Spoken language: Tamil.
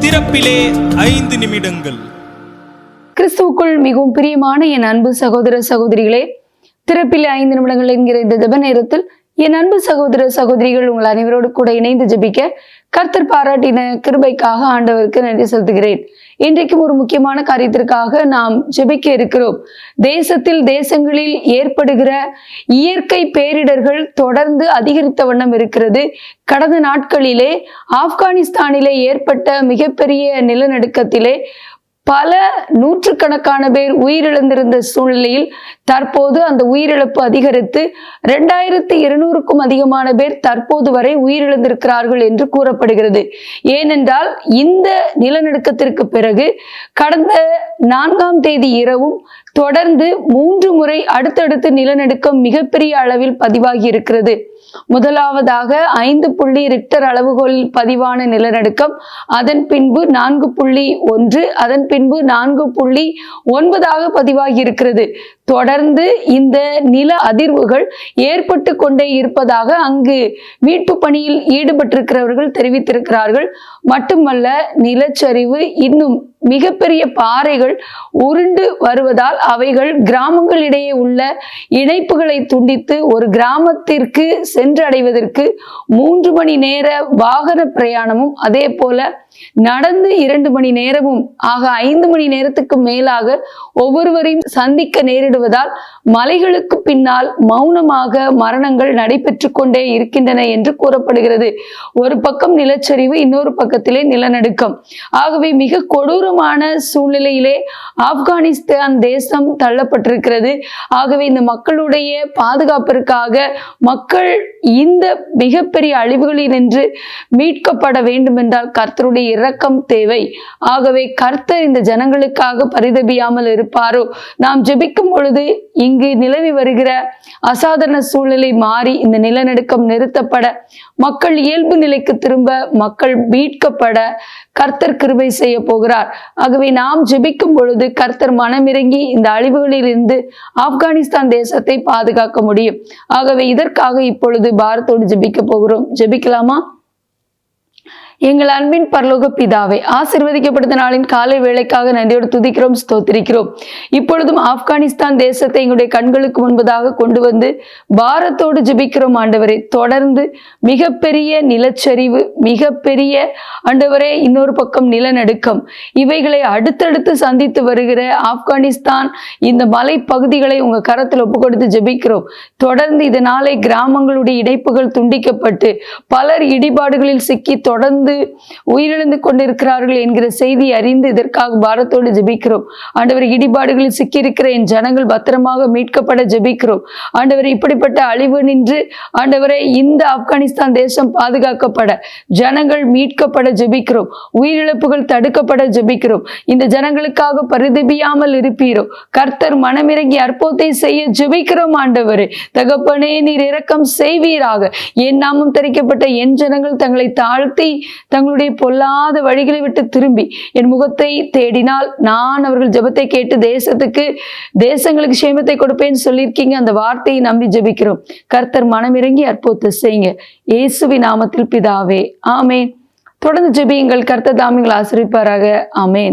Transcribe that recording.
திறப்பிலே ஐந்து நிமிடங்கள். கிறிஸ்துவுக்குள் மிகவும் பிரியமான என் அன்பு சகோதர சகோதரிகளே திறப்பிலே ஐந்து நிமிடங்கள் என்கிற இந்த ஜெப நேரத்தில் என் அன்பு சகோதர சகோதரிகள் உங்கள் அனைவரோடு கூட இணைந்து ஜபிக்க கர்த்தர் பாராட்டின கிருபைக்காக ஆண்டவருக்கு நன்றி செலுத்துகிறேன். இன்றைக்கும் ஒரு முக்கியமான காரியத்திற்காக நாம் ஜெபிக்க இருக்கிறோம். தேசத்தில் தேசங்களில் ஏற்படுகிற இயற்கை பேரிடர்கள் தொடர்ந்து அதிகரித்த வண்ணம் இருக்கிறது. கடந்த நாட்களிலே ஆப்கானிஸ்தானிலே ஏற்பட்ட மிகப்பெரிய நிலநடுக்கத்திலே பல நூற்றுக்கணக்கான பேர் உயிரிழந்திருந்த சூழ்நிலையில் தற்போது அந்த உயிரிழப்பு அதிகரித்து ரெண்டாயிரத்தி இருநூறுக்கும் அதிகமான பேர் தற்போது வரை உயிரிழந்திருக்கிறார்கள் என்று கூறப்படுகிறது. ஏனென்றால் இந்த நிலநடுக்கத்திற்கு பிறகு கடந்த நான்காம் தேதி இரவும் தொடர்ந்து மூன்று முறை அடுத்தடுத்து நிலநடுக்கம் மிகப்பெரிய அளவில் பதிவாகி இருக்கிறது. முதலாவதாக ஐந்து புள்ளி ரிக்டர் அளவுகோல் பதிவான நிலநடுக்கம் அதன் பின்பு நான்கு புள்ளி ஒன்று அதன் பின்பு நான்கு புள்ளி ஒன்பதாக பதிவாகி இருக்கிறது தொடர்ந்து இந்த நில அதிர்வுகள் ஏற்பட்டு கொண்டே இருப்பதாக அங்கு மீட்பு பணியில் ஈடுபட்டிருக்கிறவர்கள் தெரிவித்திருக்கிறார்கள். மட்டுமல்ல நிலச்சரிவு இன்னும் மிகப்பெரிய பாறைகள் உருண்டு வருவதால் அவைகள் கிராமங்களிடையே உள்ள இணைப்புகளை துண்டித்து ஒரு கிராமத்திற்கு சென்றடைவதற்கு மூன்று மணி நேர வாகன பிரயாணமும் அதே போல நடந்து இரண்டு மணி நேரமும் ஆக ஐந்து மணி நேரத்துக்கு மேலாக ஒவ்வொருவரையும் சந்திக்க நேரிடுவதால் மலைகளுக்கு பின்னால் மௌனமாக மரணங்கள் நடைபெற்று கொண்டே இருக்கின்றன என்று கூறப்படுகிறது. ஒரு பக்கம் நிலச்சரிவு இன்னொரு பக்கத்திலே நிலநடுக்கம். ஆகவே மிக கொடூரமான சூழ்நிலையிலே ஆப்கானிஸ்தான் தேசம் தள்ளப்பட்டிருக்கிறது. ஆகவே இந்த மக்களுடைய பாதுகாப்பிற்காக மக்கள் இந்த மிகப்பெரிய அழிவுகளில் நின்று மீட்கப்பட வேண்டும் என்றால் கர்த்தருடைய இரக்கம் தேவை. ஆகவே கர்த்தர் இந்த ஜனங்களுக்காக பரிதபியாமல் இருப்பாரோ? நாம் ஜெபிக்கும் பொழுது இங்கு நிலவி வருகிற அசாதாரண சூழ்நிலை மாறி இந்த நிலநடுக்கம் நிறுத்தப்பட மக்கள் இயல்பு நிலைக்கு திரும்ப மக்கள் மீட்கப்பட கர்த்தர் கிருபை செய்ய போகிறார். ஆகவே நாம் ஜெபிக்கும் பொழுது கர்த்தர் மனமிறங்கி இந்த அழிவுகளில் இருந்து ஆப்கானிஸ்தான் தேசத்தை பாதுகாக்க முடியும். ஆகவே இதற்காக இப்பொழுது பாரத்தோடு ஜெபிக்க போகிறோம். ஜெபிக்கலாமா? எங்கள் அன்பின் பரலோக பிதாவை ஆசிர்வதிக்கப்பட்ட நாளின் காலை வேலைக்காக நன்றியோடு துதிக்கிறோம் ஸ்தோத்திரிக்கிறோம். இப்பொழுதும் ஆப்கானிஸ்தான் தேசத்தை எங்களுடைய கண்களுக்கு முன்பதாக கொண்டு வந்து பாரத்தோடு ஜபிக்கிறோம் ஆண்டவரே. தொடர்ந்து மிகப்பெரிய நிலச்சரிவு மிகப்பெரிய ஆண்டவரே இன்னொரு பக்கம் நிலநடுக்கம். இவைகளை அடுத்தடுத்து சந்தித்து வருகிற ஆப்கானிஸ்தான் இந்த மலை பகுதிகளை உங்க கரத்தில் ஒப்பு கொடுத்து ஜெபிக்கிறோம். தொடர்ந்து இதனாலே கிராமங்களுடைய இணைப்புகள் துண்டிக்கப்பட்டு பலர் இடிபாடுகளில் சிக்கி தொடர்ந்து உயிரிழந்து கொண்டிருக்கிறார்கள் என்கிற செய்தி அறிந்து இதற்காக பாரத்தோடு ஜெபிக்கிறோம். ஆண்டவர் இடிபாடுகளில் சிக்கியிருக்கிற என் ஜனங்கள் பத்திரமாக மீட்கப்பட ஜெபிக்கிறோம். ஆண்டவர் இப்படிப்பட்ட அழிவு நின்று ஆண்டவரை இந்த ஆப்கானிஸ்தான் தேசம் பாதுகாக்கப்பட ஜனங்கள் மீட்கப்பட ஜெபிக்கிறோம். உயிரிழப்புகள் தடுக்கப்பட ஜெபிக்கிறோம். இந்த ஜனங்களுக்காக பரிதபியாமல் இருப்பீரோ. கர்த்தர் மனமிறங்கி அற்புதத்தை செய்ய ஜெபிக்கிறோம் ஆண்டவரே. தகப்பனே நீர் இரக்கம் செய்வீராக. என் நாமம் தரிக்கப்பட்ட என் ஜனங்கள் தங்களை தாழ்த்தி தங்களுடைய பொல்லாத வழிகளை விட்டு திரும்பி என் முகத்தை தேடினால் நான் அவர்கள் ஜெபத்தை கேட்டு தேசத்துக்கு தேசங்களுக்கு சேமத்தை கொடுப்பேன்னு சொல்லியிருக்கீங்க. அந்த வார்த்தையை நம்பி ஜெபிக்கிறோம். கர்த்தர் மனமிறங்கி அற்புதத்தை செய்யுங்க. இயேசுவி நாமத்தில் பிதாவே ஆமேன். தொடர்ந்து ஜெபியுங்கள். கர்த்தர் தாமிகள் ஆசிரிப்பாராக ஆமேன்.